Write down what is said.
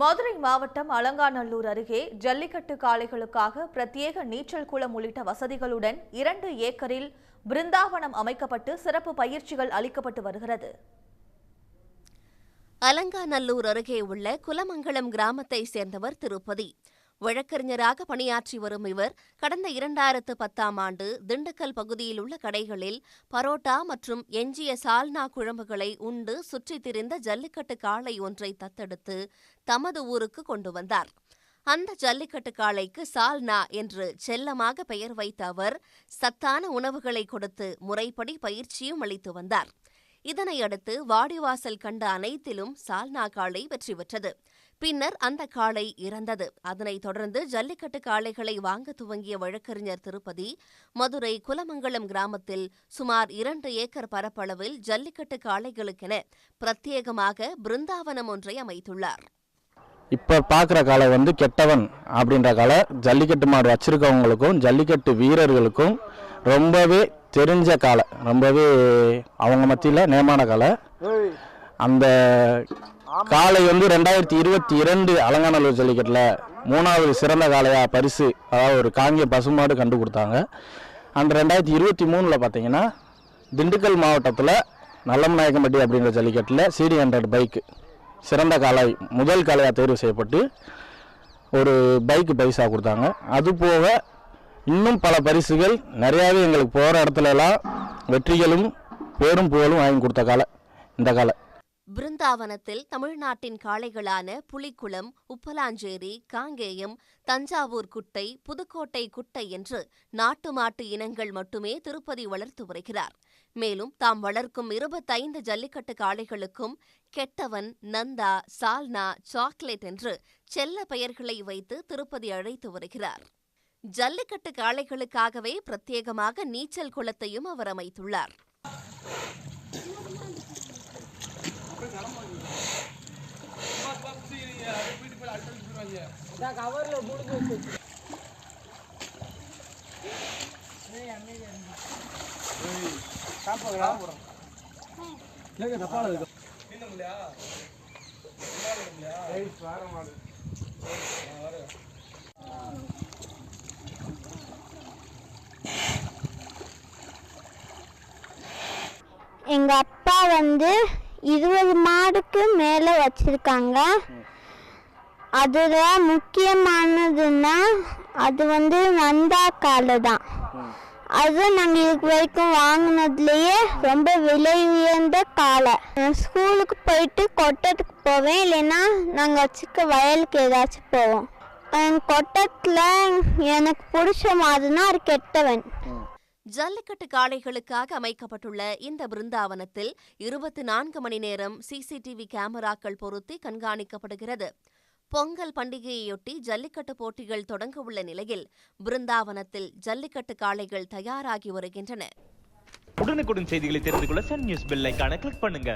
மதுரை மாவட்டம் அலங்காநல்லூர் அருகே ஜல்லிக்கட்டு காளைகளுக்காக பிரத்யேக நீச்சல் குளம் உள்ளிட்ட வசதிகளுடன் இரண்டு ஏக்கரில் பிருந்தாவனம் அமைக்கப்பட்டு சிறப்பு பயிற்சிகள் அளிக்கப்பட்டு வருகிறது. அலங்காநல்லூர் அருகே உள்ள குலமங்கலம் கிராமத்தை சேர்ந்தவர் திருப்பதி. வழக்கறிஞராக பணியாற்றி வரும் இவர் கடந்த இரண்டாயிரத்து பத்தாம் ஆண்டு திண்டுக்கல் பகுதியில் உள்ள கடைகளில் பரோட்டா மற்றும் எஞ்சிய சால்னா குழம்புகளை உண்டு சுற்றித் திரிந்த ஜல்லிக்கட்டு காளை ஒன்றை தத்தெடுத்து தமது ஊருக்கு கொண்டு வந்தார். அந்த ஜல்லிக்கட்டு காளைக்கு சால்னா என்று செல்லமாக பெயர் வைத்த அவர் சத்தான உணவுகளை கொடுத்து முறைப்படி பயிற்சியும் அளித்து வந்தார். இதனையடுத்து வாடிவாசல் கண்ட அனைத்திலும் சால்னா காளை வெற்றி பெற்றது. பின்னர் அந்த காளை இறந்தது. அதனைத் தொடர்ந்து ஜல்லிக்கட்டு காளைகளை வாங்க துவங்கிய வழக்கறிஞர் திருப்பதி மதுரை குலமங்கலம் கிராமத்தில் சுமார் இரண்டு ஏக்கர் பரப்பளவில் ஜல்லிக்கட்டு காளைகளுக்கென பிரத்யேகமாக பிருந்தாவனம் ஒன்றை அமைத்துள்ளார். இப்போ பார்க்குற காலை வந்து கெட்டவன் அப்படின்ற காலை ஜல்லிக்கட்டு மாடு வச்சிருக்கவங்களுக்கும் ஜல்லிக்கட்டு வீரர்களுக்கும் ரொம்பவே தெரிஞ்ச காலை ரொம்பவே அவங்க மத்தியில் நேமான காலை அந்த காலை வந்து ரெண்டாயிரத்தி இருபத்தி இரண்டு அலங்காநல்லூர் ஜல்லிக்கட்டில் மூணாவது சிறந்த காளையாக பரிசு அதாவது ஒரு காங்கிய பசுமாடு கண்டு கொடுத்தாங்க. அந்த ரெண்டாயிரத்தி இருபத்தி மூணில் பார்த்தீங்கன்னா திண்டுக்கல் மாவட்டத்தில் நல்லமநாயக்கம்பட்டி அப்படின்ற ஜல்லிக்கட்டில் சிடி ஹண்ட்ரட் பைக்கு சிறந்த காளை முதல் காலையாக தேர்வு செய்யப்பட்டு ஒரு பைக்கு பரிசாக கொடுத்தாங்க. அது போக இன்னும் பல பரிசுகள் நிறையாவே எங்களுக்கு போகிற இடத்துலலாம் வெற்றிகளும் பேரும் புகழும் வாங்கி கொடுத்த காலை இந்த காலை பிருந்தாவனத்தில் தமிழ்நாட்டின் காளைகளான புலிக்குளம் உப்பலாஞ்சேரி காங்கேயம் தஞ்சாவூர் குட்டை புதுக்கோட்டை குட்டை என்று நாட்டு மாட்டு இனங்கள் மட்டுமே திருப்பதி வளர்த்து வருகிறார். மேலும் தாம் வளர்க்கும் இருபத்தைந்து ஜல்லிக்கட்டு காளைகளுக்கும் கெட்டவன் நந்தா சால்னா சாக்லேட் என்று செல்ல பெயர்களை வைத்து திருப்பதி அழைத்து வருகிறார். ஜல்லிக்கட்டு காளைகளுக்காகவே பிரத்யேகமாக நீச்சல் குளத்தையும் அவர் அமைத்துள்ளார். எங்க அப்பா வந்து இருபது மாடுக்கு மேலே வச்சிருக்காங்க. அதுல முக்கியமானதுன்னா அது வந்து நந்தா காளை தான். அது நாங்கள் இதுக்கு வரைக்கும் வாங்கினதுலயே ரொம்ப விலை உயர்ந்த நான் ஸ்கூலுக்கு போயிட்டு கொட்டத்துக்கு போவேன் இல்லைன்னா நாங்கள் வச்சுக்க வயலுக்கு ஏதாச்சும் போவோம். கொட்டத்துல எனக்கு பிடிச்ச மாதிரினா ஒரு கெட்டவன். ஜல்லிக்கட்டு காளைகளுக்காக அமைக்கப்பட்டுள்ள இந்த பிருந்தாவனத்தில் இருபத்தி நான்கு மணி நேரம் சிசிடிவி கேமராக்கள் பொருத்தி கண்காணிக்கப்படுகிறது. பொங்கல் பண்டிகையையொட்டி ஜல்லிக்கட்டு போட்டிகள் தொடங்க உள்ள நிலையில் பிருந்தாவனத்தில் ஜல்லிக்கட்டு காளைகள் தயாராகி வருகின்றன. உடனுக்குடன் செய்திகளை தெரிந்து கொள்ள சன் நியூஸ் பெல் கிளிக் பண்ணுங்க.